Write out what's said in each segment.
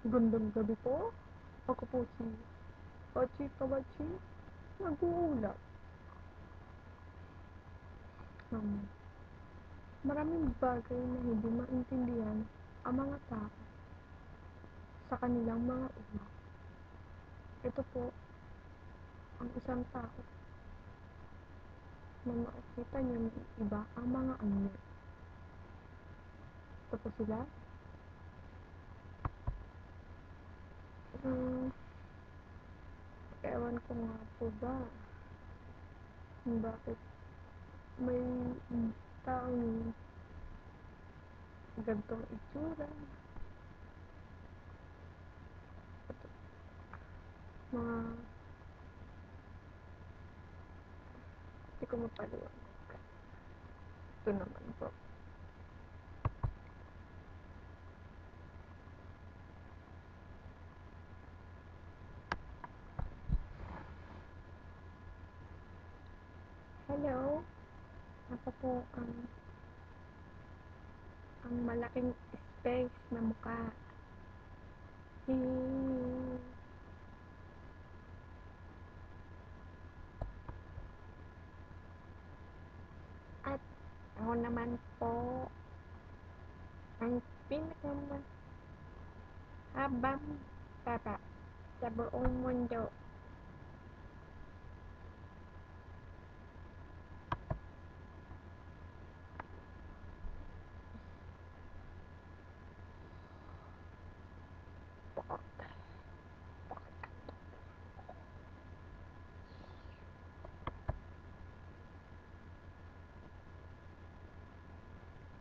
Gandang gabi po. Ako po si Pachi Kawachi. Nag-uulap. Um, maraming bagay na hindi maintindihan ang mga tao sa kanilang mga ulo. Ito po ang isang tao na makikita niyo ng iba ang mga anyo. Ito po sila. Um, ewan ko nga po ba bakit may taong gantong itsura. Mga hindi ko mapaliwanag. Ito naman po. Hello? Ako po ang ang malaking space na mukha. At ako naman po ang pinakama habang baba sa buong mundo.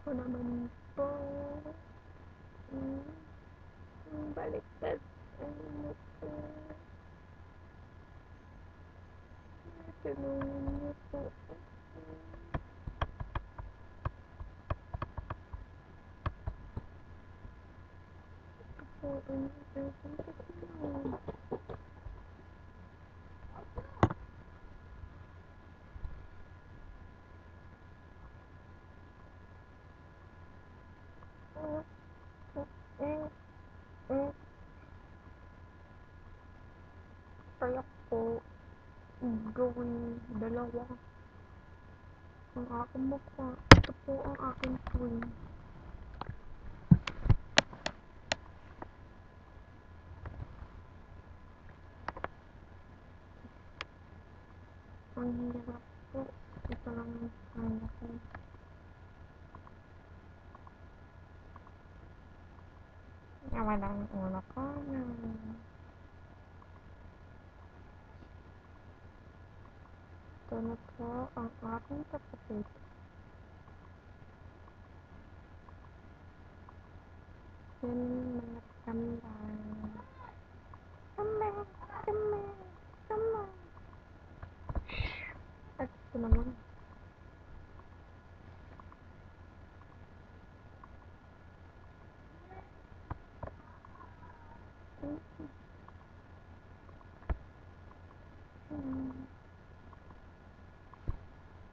Ako naman po mm, dalawa ang aking mukha. Ito po ang aking twin. Ang hirap po. Ito lang ang kaya ko. Ito na po ang aking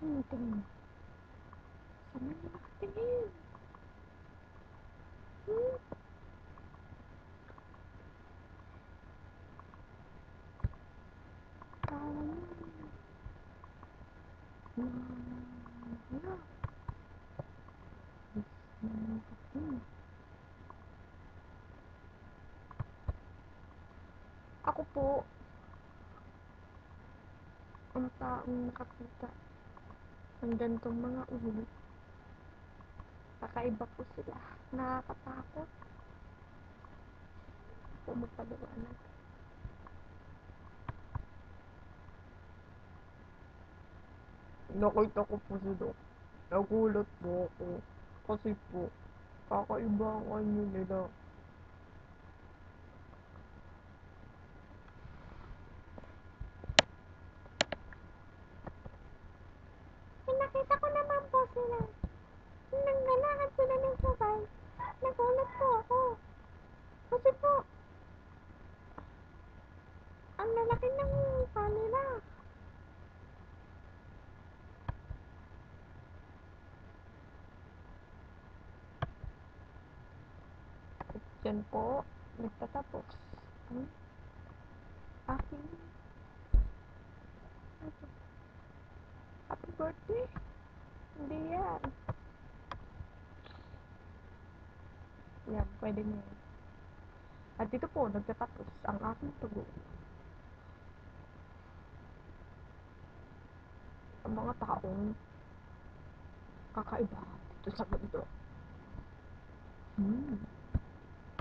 tingin. Sana na nakatingin. Hmm. Kala mo. Na, wala. Hmm. Ako po, ang taong nakakita ng gantong mga ulo. Kakaiba po sila. Nakakatakot. Po magpaliwanag. Nakita ko po si Doc. Nagulat po ako. Kasi po, kakaiba ang anyo nila. Eh, nakita ko naman po sila. Nang nalakad sila ng sabay, nagulat po ako. Kasi po, ang lalaki ng mukha nila. At dyan po, nagtatapos ang aking Happy birthday! Hindi yan. Yan, pwede na. At dito po, nagtatapos ang aking pag ang mga taong kakaiba dito sa mundo.